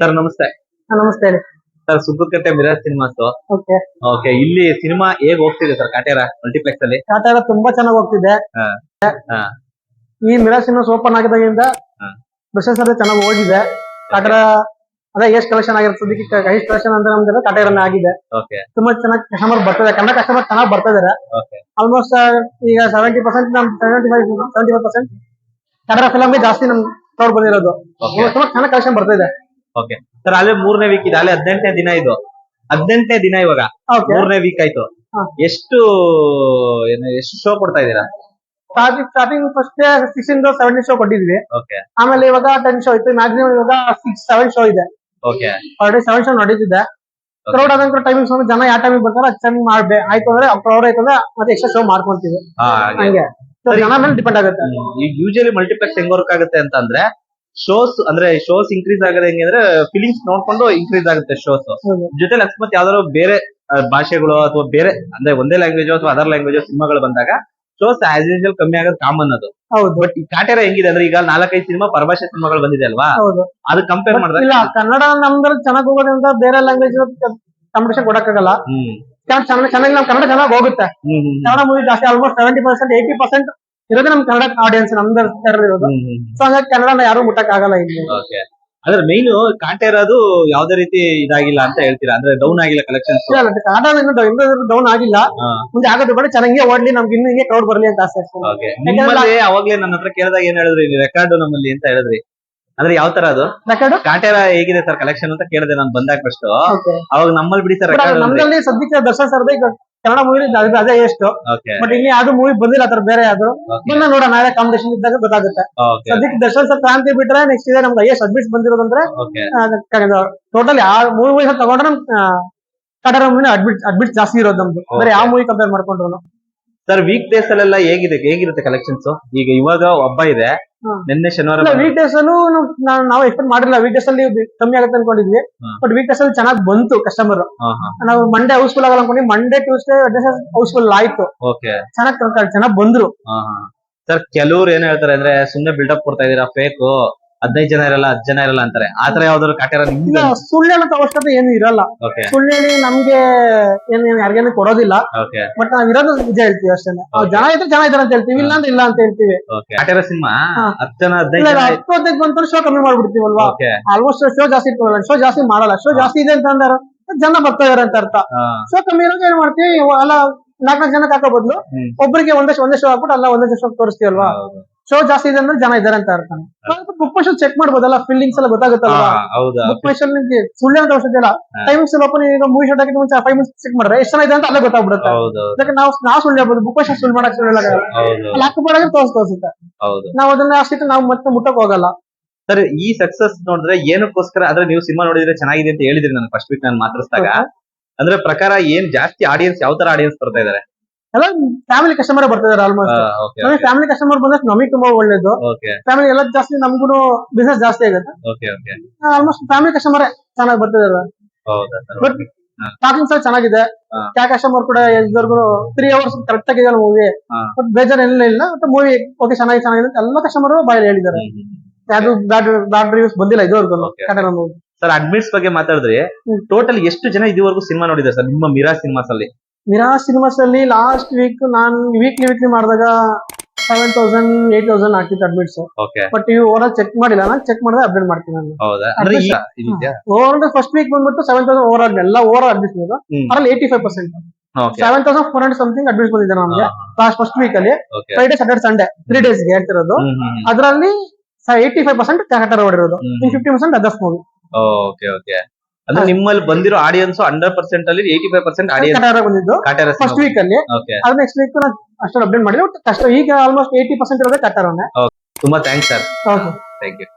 Sir ನಮಸ್ತೆ. ಹಾ, ನಮಸ್ತೆ ಸರ್ ಸರ್ ಕತೆ ಮಿರಾಜ್ ಸಿನಿಮಾಸ್. ಓಕೆ. ಓಕೆ ಇಲ್ಲಿ ಸಿನಿಮಾ ಹೇಗ್ ಹೋಗ್ತಿದೆ ಸರ್ ಕಾಟೇರ ಮಲ್ಟಿಪ್ಲೆಕ್ಸ್ ಅಲ್ಲಿ? ಕಾಟ ತುಂಬಾ ಚೆನ್ನಾಗಿ ಹೋಗ್ತಿದೆ. ಹಾ. ಹಾ. ಈ ಮಿರಾ ಸಿನಿಮಾಸ್ ಓಪನ್ ಆಗಿದಾಗಿಂದ ಹಾ. ಬಿಸ್ನೆಸ್ ಎಲ್ಲ ಚೆನ್ನಾಗಿ ಹೋಗಿದೆ. ಕಾಟರ ಅದೇ ಎಷ್ಟ್ ಕಲೆಕ್ಷನ್ ಆಗಿರ್ತದೆ ಎಷ್ಟು ಕಲೆಕ್ಷನ್ ಅಂತ ನಮ್ದು ಕಾಟೇರನ್ನ ಆಗಿದೆ. ಓಕೆ ತುಂಬಾ ಚೆನ್ನಾಗಿ ಕಸ್ಟಮರ್ ಬರ್ತದೆ ಕನ್ನಡ ಕಸ್ಟಮರ್ ಚೆನ್ನಾಗಿ ಬರ್ತಾ ಇದಾರೆ ಓಕೆ ಆಲ್ಮೋಸ್ಟ್ ಈಗ ಸೆವೆಂಟಿ ಪರ್ಸೆಂಟ್ ನಮ್ seventy five seventy five percent Kannada ಫಿಲಮ್ಗೆ ಜಾಸ್ತಿ ನಮ್ ಕ್ರೌಡ್ ಬಂದಿರೋದು. ತುಂಬಾ ಚೆನ್ನಾಗಿ ಕಲೆಕ್ಷನ್ ಬರ್ತಾ ಇದೆ ಓಕೆ ಸರ್ ಅಲ್ಲೇ ಮೂರನೇ ವೀಕ್ ಇದೆ. ಅಲ್ಲೇ ಹದಿನೆಂಟನೇ ದಿನ ಇದು. ಹದಿನೆಂಟನೇ ದಿನ ಇವಾಗ. ಓಕೆ ಮೂರನೇ ವೀಕ್ ಆಯ್ತು. ಹಾ. ಎಷ್ಟು ಏನು ಎಷ್ಟು ಶೋ ಕೊಡ್ತಾ ಇದೀರಾ starting starting first sixteen seventy show ಕೊಟ್ಟಿದ್ವಿ ಓಕೆ ಆಮೇಲೆ ಇವಾಗ ಟೆನ್ ಶೋ ಇತ್ತು ಮ್ಯಾಕ್ಸಿಮಮ್ ಇವಾಗ ಸಿಕ್ಸ್ ಸೆವೆನ್ ಶೋ ಇದೆ. ಓಕೆ ಆಲ್ರೆಡಿ ಸೆವೆನ್ ಶೋ ನಡೀತಿದೆ. ಕ್ರೌಡ್ ಆದಂತ ಟೈಮಿಂಗ್ ಜನ ಯಾವ ಟೈಮಿಗೆ ಬರ್ತಾರೆ ಅದು ಟೈಮಿಂಗ್ ಮಾಡ್ಬೇ ಆಯ್ತು ಅಂದ್ರೆ ಕ್ರೌಡ್ ಆಯ್ತು ಅಂದ್ರೆ ಮತ್ತೆ ಎಕ್ಸ್ಟ್ರಾ ಶೋ ಮಾಡ್ಕೊಂತೀವಿ. ಹಂಗೆ. ಸರ್. ಜನ ಮೇಲೆ ಡಿಪೆಂಡ್ ಆಗುತ್ತೆ. ಯೂಶಲಿ ಮಲ್ಟಿಪ್ಲೆಕ್ಸ್ ಹೆಂಗ್ ವರ್ಕ್ ಆಗುತ್ತೆ ಅಂತ ಅಂದ್ರೆ ಶೋಸ್ ಅಂದ್ರೆ ಶೋಸ್ ಇನ್ಕ್ರೀಸ್ ಆಗೋದು ಹೆಂಗೆ ಅಂದ್ರೆ ಫೀಲಿಂಗ್ಸ್ ನೋಡ್ಕೊಂಡು ಇನ್ಕ್ರೀಸ್ ಆಗುತ್ತೆ ಶೋಸ್ ಜೊತೆ ಅಕಸ್ಮಾತ್ ಯಾವ್ದಾದ್ರು ಬೇರೆ ಭಾಷೆಗಳು ಅಥವಾ ಬೇರೆ ಅಂದ್ರೆ ಒಂದೇ ಲ್ಯಾಂಗ್ವೇಜ್ ಅಥವಾ ಅದರ್ ಲ್ಯಾಂಗ್ವೇಜ್ ಸಿನಿಮಾಗಳು ಬಂದಾಗ ಶೋಸ್ ಆಸ್ ಯೂಶಲ್ ಕಮ್ಮಿ ಆಗೋದು ಕಾಮನ್ ಅದು. ಹೌದು. ಬಟ್ ಈ ಕಾಟೇರ ಹೆಂಗಿದೆ ಅಂದ್ರೆ ಈಗ ನಾಲ್ಕೈದು ಸಿನಿಮಾ ಪರಭಾಷೆ ಸಿನಿಮಾಗಳು ಬಂದಿದೆ ಅಲ್ವಾ? ಹೌದು. ಅದು ಕಂಪೇರ್ ಮಾಡಿದ್ರೆ ಇಲ್ಲ ಕನ್ನಡ ನಮ್ದ್ರಲ್ಲಿ ಚೆನ್ನಾಗಿ ಹೋಗೋದ್ರಿಂದ ಬೇರೆ ಲ್ಯಾಂಗ್ವೇಜ್ ಕಾಂಪಿಟೇಷನ್ ಕೊಡಕ್ಕಾಗಲ್ಲ. ಹ್ಮ್. ಚೆನ್ನಾಗಿ ಚೆನ್ನಾಗಿ ನಮ್ ಕನ್ನಡ ಚೆನ್ನಾಗಿ ಹೋಗುತ್ತೆ. ಕನ್ನಡ ಮೂವಿ ಜಾಸ್ತಿ almost seventy percent eighty percent ಇರೋದೇ ನಮ್ ಕನ್ನಡ ಆಡಿಯನ್ಸ್ ನಮ್ದು ಇರೋದು. ಸೊ ಹಂಗಾಗಿ ಕನ್ನಡನ ಯಾರು ಮುಟ್ಟಕ್ ಆಗಲ್ಲ ಇಲ್ಲಿ ಓಕೆ ಅಂದ್ರೆ ಮೈನ್ ಇರೋದು ಯಾವ್ದೇ ರೀತಿ ಇದಾಗಿಲ್ಲ ಅಂತ ಹೇಳ್ತೀರಾ? ಅಂದ್ರೆ ಡೌನ್ ಆಗಿಲ್ಲ ಕಲೆಕ್ಷನ್ ಡೌನ್ ಆಗಿಲ್ಲ. ಮುಂದೆ ಆಗೋದು ಬೇಡ ಚೆನ್ನಾಗಿ ಓಡ್ಲಿ ನಮ್ಗೆ ಇನ್ನು ಹಿಂಗೆ ಕ್ರೌಡ್ ಬರ್ಲಿ ಅಂತ ಆಸೆ ನಿಮ್ಮಲ್ಲಿ ಅವಾಗ್ಲೇ ನನ್ನ ಹತ್ರ ಕೇಳಿದಾಗ ಏನ್ ಹೇಳಿದ್ರಿ? ರೆಕಾರ್ಡ್ ನಮ್ಮಲ್ಲಿ ಅಂತ ಹೇಳಿದ್ರಿ. ಅಂದ್ರೆ ಯಾವ ತರ ಅದು? ರೆಕಾರ್ಡ್ ಕಾಟೇರ ಹೇಗಿದೆ ಸರ್ ಕಲೆಕ್ಷನ್ ಅಂತ ಕೇಳಿದೆ ನಾನು ಬಂದಾಗ ಫಸ್ಟ್. ಅವಾಗ ನಮ್ಮಲ್ಲಿ ಬಿಡಿ ಸರ್ ರೆಕಾರ್ಡ್ ನಮ್ಮಲ್ಲಿ ಸದ್ಯಕ್ಕೆ ದರ್ಶನ್ ಸರ್ದೇ ಕನ್ನಡ ಮೂವಿ ಅದೇ ಎಷ್ಟು ಬಟ್ ಇಲ್ಲಿ ಯಾವ್ದು ಮೂವಿ ಬಂದಿಲ್ಲ ಆತರ ಬೇರೆ ಯಾವ್ದು ಇನ್ನ ನೋಡೋಣ ನಾಳೆ ಕಾಂಪಿಟೇಷನ್ ಇದ್ದಾಗ ಗೊತ್ತಾಗುತ್ತೆ. ಅದಕ್ಕೆ ದರ್ಶನ್ ಸರ್ ಕ್ರಾಂತಿ ಬಿಟ್ರೆ ನೆಕ್ಸ್ಟ್ ಇದೆ ನಮ್ಗೆ ಐಎಸ್ ಅಡ್ಮಿಟ್ ಬಂದಿರೋದಂದ್ರೆ ಟೋಟಲ್ ಯಾವ ಮೂವಿ ತಗೊಂಡ್ರೆ ಕನ್ನಡ ಮೂವಿನ ಅಡ್ಮಿಟ್ ಅಡ್ಮಿಟ್ ಜಾಸ್ತಿ ಇರೋದು ನಮ್ದು. ಬೇರೆ ಯಾವ ಮೂವಿ ಕಂಪೇರ್ ಮಾಡ್ಕೊಂಡ್ರು ಸರ್ ವೀಕ್ ಡೇಸ್ ಅಲ್ಲೆಲ್ಲ ಹೇಗಿದೆ? ಹೇಗಿರುತ್ತೆ ಕಲೆಕ್ಷನ್ಸ್ ಈಗ ಇವಾಗ ಹಬ್ಬ ಇದೆ. ನಿನ್ನೆ ಶನಿವಾರ ವೀಕ್ ಡೇಸ್ ಅಲ್ಲೂ ನಾವ್- ಎಕ್ಸ್ಪೆಕ್ಟ್ ಮಾಡಿಲ್ಲ. ವೀಕ್ ಡೇಸ್ ಅಲ್ಲಿ ಕಮ್ಮಿ ಆಗುತ್ತೆ ಅನ್ಕೊಂಡಿದ್ವಿ. ಬಟ್ ವೀಕ್ ಡೇಸ್ ಅಲ್ಲಿ ಚೆನ್ನಾಗಿ ಬಂತು ಕಸ್ಟಮರ್ ನಾವು ಮಂಡೇ ಹೌಸ್ಫುಲ್ ಆಗಲ್ಲ ಅನ್ಕೊಂಡು ಮಂಡೇ ಟ್ಯೂಸ್ಡೇ ಹೌಸ್ಫುಲ್ ಆಯ್ತು. ಓಕೆ ಚೆನ್ನಾಗಿ ಚೆನ್ನಾಗಿ ಬಂದ್ರು. ಸರ್ ಕೆಲವ್ರು ಏನ್ ಹೇಳ್ತಾರೆ ಅಂದ್ರೆ ಸುಮ್ನೆ ಬಿಲ್ಡಪ್ ಕೊಡ್ತಾ ಇದೀರಾ ಫೇಕ್ ಹದಿನೈದು ಜನ ಇರಲ್ಲ ಹತ್ತು ಜನ ಇರಲ್ಲ ಅಂತಾರೆ. ಆತರ ಯಾವ್ದಾದ್ರು ಕಾಟೇರ ಇಲ್ಲ ಸುಳ್ಳು ಹೇಳೋ ಅವಶ್ಯಕತೆ ಏನು ಇರಲ್ಲ. ಓಕೆ ಸುಳ್ಳು ಹೇಳಿ ನಮ್ಗೆ ಏನ್ ಯಾರಿಗೇನು ಕೊಡೋದಿಲ್ಲ. ಓಕೆ ಬಟ್ ನಾವ್ ಇರೋದು ನಿಜ ಹೇಳ್ತೀವಿ ಅಷ್ಟೇ. ಜನ ಇದ್ರೆ ಜನ ಇದಾರೆ ಅಂತ ಹೇಳ್ತೀವಿ ಇಲ್ಲ ಅಂದ್ರೆ ಇಲ್ಲ ಅಂತ ಹೇಳ್ತೀವಿ. Okay cinema? ಹಾ. ಹತ್ತು ಜನ ಇಲ್ಲ ಹದಿನೈದು ಜನ ಹತ್ತು ಹದಿನೈದು ಬಂದ್ರೆ ಶೋ ಕಮ್ಮಿ ಮಾಡ್ಬಿಡ್ತೀವಲ್ವಾ? ಓಕೆ ಆಲ್ಮೋಸ್ಟ್ ಶೋ ಜಾಸ್ತಿ ಇಟ್ಕೊಳ್ಳಲ್ಲ ಶೋ ಜಾಸ್ತಿ ಮಾಡಲ್ಲ ಶೋ ಜಾಸ್ತಿ ಇದೆ ಅಂತ ಅಂದ್ರೆ. ಜನ ಬರ್ತಾ ಇದಾರೆ ಅಂತ ಅರ್ಥ. ಶೋ ಕಮ್ಮಿ ಇರೋದು ಏನ್ ಮಾಡ್ತೀವಿ? ಅಲ್ಲ ನಾಲ್ಕು ಜನ ಹಾಕೋ ಬದಲು ಹ್ಮ್. ಒಬ್ಬರಿಗೆ ಒಂದಷ್ಟು ಒಂದಷ್ಟು ಒಂದೇ ಶೋ ಹಾಕ್ಬಿಟ್ಟು ಅಲ್ಲ ಒಂದೇ ಶೋ ತೋರಿಸ್ತೀವಲ್ವಾ? ಶೋ ಜಾಸ್ತಿ ಇದೆ ಅಂದ್ರೆ ಜನ ಇದಾರೆ ಅಂತ ಅರ್ಥ. ಬುಕ್ ಚೆಕ್ ಮಾಡ್ಬೋದಲ್ಲ ಫೀಲಿಂಗ್ಸ್ ಎಲ್ಲ ಗೊತ್ತಾಗುತ್ತಲ್ಲ ಹೌದಾ ಬುಕ್ ಮೈ ನಿಮ್ಗೆ ಸುಳ್ಳು ಅಂತ ಅವಶ್ಯಕತೆ. ಟೈಮಿಂಗ್ಸ್ ಓಪನ್ ಈಗ ಮೂವಿ ಶಾರ್ಟ್ ಹಾಕಿದ ಮುಂಚೆ ಫೈವ್ ಮಿನಿಟ್ಸ್ ಚೆಕ್ ಮಾಡ್ರೆ ಎಷ್ಟು ಜನ ಇದೆ ಅಂತ ಅಲ್ಲೇ ಗೊತ್ತಾಗ್ಬಿಡುತ್ತೆ. ಅದಕ್ಕೆ ನಾವು ನಾವು ಸುಳ್ಳು ಹೇಳ್ಬೋದು ಬುಕ್ ಮೈ ಸುಳ್ಳು ಮಾಡಕ್ ಸುಳ್ಳು ಅಲ್ಲಿ ಹಾಕಿ ತೋರ್ಸ್ ತೋರಿಸುತ್ತೆ. ಹೌದು. ನಾವು ಅದನ್ನ ಅಷ್ಟಿಟ್ಟು ನಾವು ಮತ್ತೆ ಮುಟ್ಟಕ್ ಹೋಗಲ್ಲ. ಸರ್ ಈ ಸಕ್ಸಸ್ ನೋಡಿದ್ರೆ ಏನಕ್ಕೋಸ್ಕರ ಅಂದ್ರೆ ನೀವು ಸಿನಿಮಾ ನೋಡಿದ್ರೆ ಚೆನ್ನಾಗಿದೆ ಅಂತ ಹೇಳಿದ್ರಿ ನಾನು ಫಸ್ಟ್ ವೀಕ್ ನಾನು ಮಾತಾಡಿಸಿದಾಗ. ಅಂದ್ರೆ ಪ್ರಕಾರ ಏನ್ ಜಾಸ್ತಿ ಆಡಿಯನ್ಸ್ ಯಾವ ತರ ಆಡಿಯನ್ಸ್ ಬರ್ತಾ ಇದಾರೆ? ಎಲ್ಲ ಫ್ಯಾಮಿಲಿ ಕಸ್ಟಮರ್ ಬರ್ತಿದಾರೆ ಆಲ್ಮೋಸ್ಟ್ ನಮಗೆ ಫ್ಯಾಮಿಲಿ ಕಸ್ಟಮರ್ ಬಂದ್ರೆ ನಮಗೆ ತುಂಬಾ ಒಳ್ಳೇದು. ಫ್ಯಾಮಿಲಿ ಎಲ್ಲ ಜಾಸ್ತಿ ನಮ್ಗು ಬಿಸ್ನೆಸ್ ಜಾಸ್ತಿ ಆಗುತ್ತೆ. ಆಲ್ಮೋಸ್ಟ್ ಫ್ಯಾಮಿಲಿ ಕಸ್ಟಮರ್ ಚೆನ್ನಾಗಿ ಬರ್ತಿದಾರೆ. ಬಟ್ ಟಾಕಿಂಗ್ ಸಹ ಚೆನ್ನಾಗಿದೆ. ಕ್ಯಾ ಕಸ್ಟಮರ್ ಕೂಡ ಇದ್ವರ್ಗು ತ್ರೀ ಅವರ್ಸ್ ಕರೆಕ್ಟ್ ಆಗಿದೆ ಮೂವಿ. ಬಟ್ ಬೇಜಾರ್ ಎಲ್ಲ ಇಲ್ಲ. ಮತ್ತೆ ಮೂವಿ ಓಕೆ ಚೆನ್ನಾಗಿ ಚೆನ್ನಾಗಿದೆ ಎಲ್ಲ ಕಸ್ಟಮರ್ ಬಾಯಲ್ಲಿ ಹೇಳಿದ್ದಾರೆ. ಯಾವ್ದು ಬ್ಯಾಡ್ ಬ್ಯಾಡ್ ರಿವ್ಯೂಸ್ ಬಂದಿಲ್ಲ ಇದುವರೆಗೂ. Okay. Kannada movie sir admits ಬಗ್ಗೆ ಮಾತಾಡಿದ್ರೆ ಟೋಟಲ್ ಎಷ್ಟು ಜನ ಇದುವರೆಗೂ ಸಿನಿಮಾ ನೋಡಿದ್ದಾರೆ ಸರ್? ನಿಮ್ಮ ಮಿರಾ ಸಿನಿಮಾಸ್ ಅಲ್ಲಿ. ಮಿರಾ ಸಿನಿಮಾಸ್ ಅಲ್ಲಿ ಲಾಸ್ಟ್ ವೀಕ್ ನಾನ್ ವೀಕ್ಲಿ ವೀಕ್ಲಿ ಮಾಡಿದಾಗ ಸೆವೆನ್ ತೌಸಂಡ್ ಏಟ್ ತೌಸಂಡ್ ಆಗ್ತಿತ್ತು ಅಡ್ಮಿಟ್ಸ್ ಓಕೆ ಬಟ್ ಇವು ಓವರ್ ಚೆಕ್ ಮಾಡಿಲ್ಲ. ನಾನು ಚೆಕ್ ಮಾಡಿದ್ರೆ ಅಪ್ಡೇಟ್ ಮಾಡ್ತೀನಿ ನಾನು. ಹೌದಾ? ಅಂದ್ರೆ ಈಗ ಓವರ್ ಫಸ್ಟ್ ವೀಕ್ ಬಂದ್ಬಿಟ್ಟು ಸೆವೆನ್ ತೌಸಂಡ್ ಓವರ್ ಆಡ್ ಎಲ್ಲ ಓವರ್ ಅಡ್ಮಿಟ್ ಹ್ಮ್. ಅದ್ರಲ್ಲಿ eighty five percent seven thousand four hundred something admit ಬಂದಿದೆ ನಮಗೆ. ಲಾಸ್ಟ್ ಫಸ್ಟ್ ವೀಕ್ ಅಲ್ಲಿ. ಫ್ರೈಡೇ ಸ್ಯಾಟರ್ಡೆ ಸಂಡೇ ತ್ರೀ ಡೇಸ್ಗೆ ಹೇಳ್ತಿರೋದು. ಅದರಲ್ಲಿ ಏಯ್ಟಿ ಫೈವ್ ಪರ್ಸೆಂಟ್ ಕ್ಯಾರೆಕ್ಟರ್ ಓಡಿರೋದು ಇನ್ fifty percent others movie okay okay ಅಂದ್ರೆ ನಿಮ್ಮಲ್ಲಿ ಬಂದಿರೋ ಆಡಿಯನ್ಸ್ ಹಂಡ್ರೆಡ್ ಪರ್ಸೆಂಟ್ ಅಲ್ಲಿ eighty five percent audience Kaatera ಬಂದಿದ್ದು ಕಾಟೇರ ಫಸ್ಟ್ ವೀಕ್ ಅಲ್ಲಿ. ಓಕೆ ಅದು ನೆಕ್ಸ್ಟ್ ವೀಕ್ ಅಷ್ಟೊಂದು ಅಪ್ಡೇಟ್ ಮಾಡಿದ್ರೆ ಕಷ್ಟ ಈಗ ಆಲ್ಮೋಸ್ಟ್ ಏಯ್ಟಿ ಪರ್ಸೆಂಟ್ ಇರೋದೇ ಕಟ್ಟಾರ ತುಂಬಾ thanks sir okay thank you